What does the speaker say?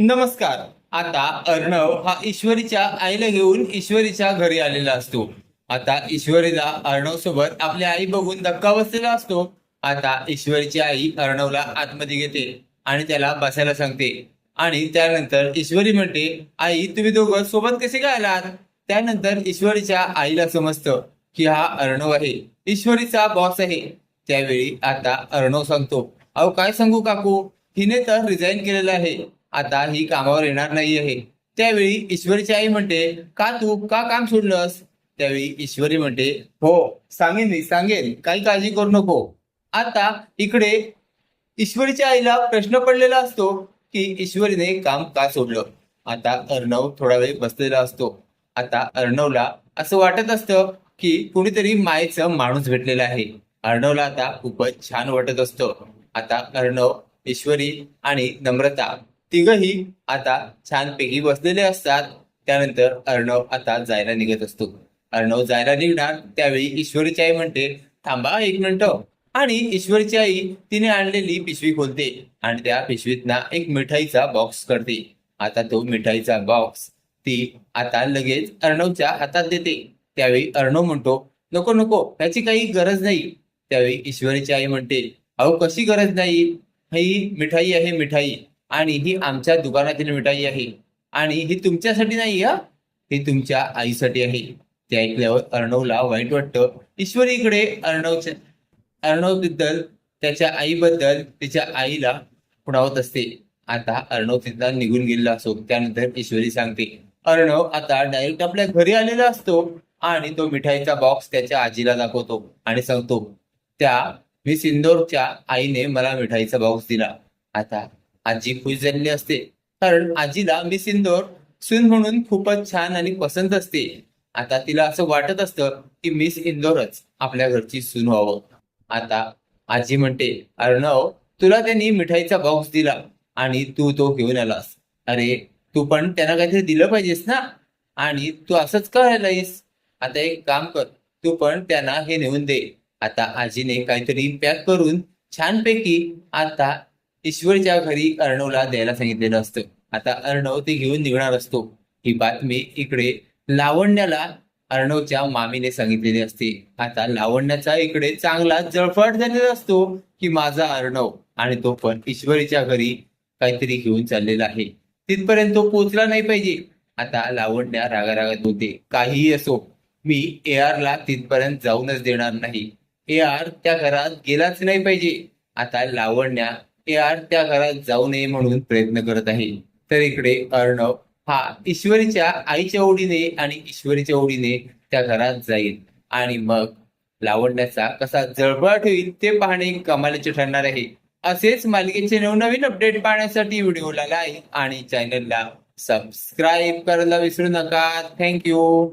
नमस्कार. आता अर्णव हा ईश्वरीच्या आईला घेऊन ईश्वरीच्या घरी आलेला असतो. आता ईश्वरीला अर्णव सोबत आपली आई बघून धक्का बसलेला असतो. आता ईश्वरीची आई अर्णवला आतमध्ये घेते आणि त्याला बसायला सांगते. आणि त्यानंतर ईश्वरी म्हणते आई तुम्ही दोघं सोबत कसे काय आलात? त्यानंतर ईश्वरीच्या आईला समजतं की हा अर्णव आहे. ईश्वरीचा बॉस आहे. त्यावेळी आता अर्णव सांगतो अहो काय सांगू काकू? हिने तर रिझाईन केलेलं आहे. आता ही कामावर येणार नाही आहे. त्यावेळी ईश्वरीची आई म्हणते का तू का काम सोडलंस? त्यावेळी ईश्वरी म्हणते हो सांगेन मी सांगेन काही काळजी करू नको. आता इकडे ईश्वरीच्या आईला प्रश्न पडलेला असतो की ईश्वरीने काम का सोडलं? आता अर्णव थोडा वेळ बसलेला असतो. आता अर्णवला असं वाटत असतं की कुणीतरी मायेचं माणूस भेटलेला आहे. अर्णवला आता खूपच छान वाटत असतं. आता अर्णव ईश्वरी आणि नम्रता तिघही आता छानपैकी बसलेले असतात. त्यानंतर अर्णव आता जायला निघत असतो. अर्णव जायला निघणार त्यावेळी ईश्वरीची आई म्हणते थांबा एक मिनिट. आणि ईश्वरीची आई तिने आणलेली पिशवी खोलते आणि त्या पिशवीतना एक मिठाईचा बॉक्स करते आता तो मिठाईचा बॉक्स ती आता लगेच अर्णवच्या हातात देते. त्यावेळी अर्णव म्हणतो नको नको त्याची काही गरज नाही. त्यावेळी ईश्वरीची आई म्हणते अहो कशी गरज नाही? ही मिठाई आहे मिठाई. आणि ही आमच्या दुकानातील मिठाई आहे. आणि ही तुमच्यासाठी नाही हा? ही तुमच्या आईसाठी आहे. ते ऐकल्यावर अर्णवला वाईट वाटतं. ईश्वरी इकडे अर्णवच्या अर्णवबद्दल त्याच्या आईबद्दल तिच्या आईला खुणावत असते. आता अर्णव तिथला निघून गेलेला असो त्यानंतर ईश्वरी सांगते अर्णव आता डायरेक्ट आपल्या घरी आलेला असतो आणि तो मिठाईचा बॉक्स त्याच्या आजीला दाखवतो आणि सांगतो त्या मी सिंदोरच्या आईने मला मिठाईचा बॉक्स दिला. आता आजी खुश झालेली असते. कारण आजीला मी सिंदोर सून म्हणून खूपच छान आणि पसंत असते. आता तिला असं वाटत असतं की मिस इंदोरच आपल्या घरची सून व्हावं. आता आजी म्हणते अर्णव तुला त्यांनी मिठाईचा बॉक्स दिला आणि तू तो घेऊन आलास. अरे तू पण त्यांना काहीतरी दिलं पाहिजेस ना? आणि तू असंच करायलायस आता एक काम कर तू पण त्यांना हे नेऊन दे. आता आजीने काहीतरी पॅक करून छानपैकी आता ईश्वरच्या घरी अर्णवला द्यायला सांगितलेलं असतं. आता अर्णव ते घेऊन निघणार असतो. ही बातमी इकडे लावण्याला अर्णवच्या मामीने सांगितलेली असते. आता लावण्याचा इकडे चांगला जळफाट झालेला असतो की माझा अर्णव आणि तो पण ईश्वरीच्या घरी काहीतरी घेऊन चाललेला आहे. तिथपर्यंत तो पोचला नाही पाहिजे. आता लावण्या रागारागात होते काहीही असो मी ए ला तिथपर्यंत जाऊनच देणार नाही. ए आर त्या घरात गेलाच नाही पाहिजे. आता लावण्या यार त्या घरात जाऊ नये म्हणून प्रयत्न करत आहे. तर इकडे अर्णव हा ईश्वरीच्या आईच्या ओढीने आणि ईश्वरीच्या ओढीने त्या घरात जाईल. आणि मग लावण्याचा कसा जळबळाट होईल ते पाहणे कमालीचे ठरणार आहे. असेच मालिकेचे नवनवीन अपडेट पाहण्यासाठी व्हिडिओला लाईक आणि चॅनलला सबस्क्राईब करायला विसरू नका. थँक्यू